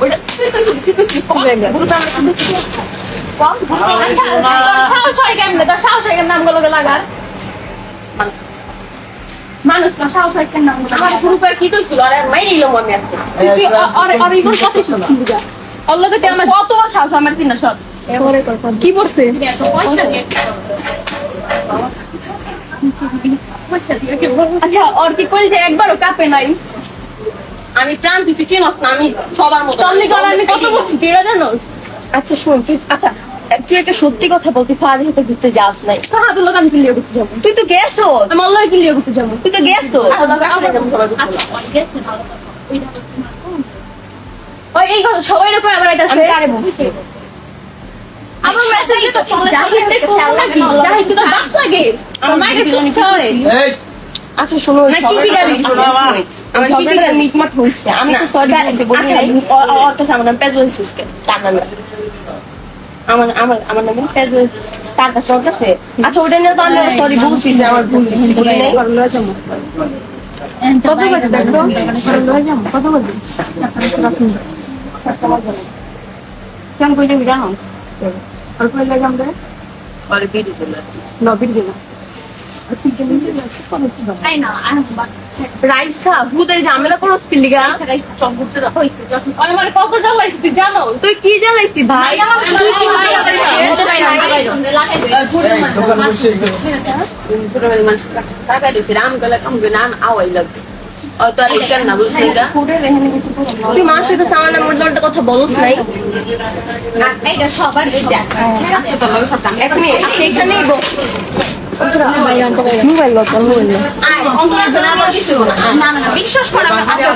ওটা তুই কইছিস তুই কইছিস আমরা কি দেখছি কম আচ্ছা তোর সাহস হয় কেমনে তোর সাহস হয় কেমনে আমগুলোকে লাগার মানুষ তোর সাহস হয় কেমনে আমার গ্রুপে কি কইছিল আরে মাই নিলাম আমি আজকে তুই আর আর ইগন কত সুস্থ বুঝা অল্লগে আমার কত বড় সাহস আমার চিনা সব কি পড়ছে পয়সা দিয়ে আচ্ছা ওর কি কইল যে একবারও কাপে নাই আমি প্রাণ তুই তুই চিনস না আমি সবার মতো। তল্লি করা আমি কত বলছি তুই এটা জানোস আচ্ছা শোন তুই আচ্ছা তুই একটা সত্যি কথা বল তুই ফাদের সাথে ঘুরতে যাস নাই। হাতের লোক আমি ক্লিয়ার করতে যাব। তুই তো গেছো? আমি অল্লগে ক্লিয়ার করতে যাব। তুই তো গেছো? আচ্ছা ওই এই কথা সবাই রকম আমার এটা আমি কারে বলছি? আমার মেসেজে তো জাহিদের কোন নাকি? জাহিদ তো বাপ লাগে? আমার মাইরে তো ছয় আচ্ছা শোনো না, কি কি গালি দিছে? আমার কি কি কি গালি? মিটমাট হইছে। আমি তো সরি বলছি বলি আচ্ছা, ওর কাছে আমার নাম পেজল সুস্কে তার নামে। আমার আমার আমার নাম পেজল তার কাছে ওর কাছে। আচ্ছা ওটা নিয়ে তো আমি সরি বলছি যে আমার ভুল হয়েছে, বলি নাই। কত বাজে দেখো? কত বাজে? কেমন কইলে জানো? অল্প লাগে আমরা? নবির দিন আই না আই রাইসা ভূতের ঝামেলা করস কি লিগা? আমার কত তুই জানো তুই কি জ্বালাইছি ভাই? তুই মানুষের কাছে আমার নাম উল্টো কথা বলস নাই? সবার এখনই আচ্ছা এখানেই বস। মোবাইল মোবাইল বিশ্বাস করা আচ্ছা,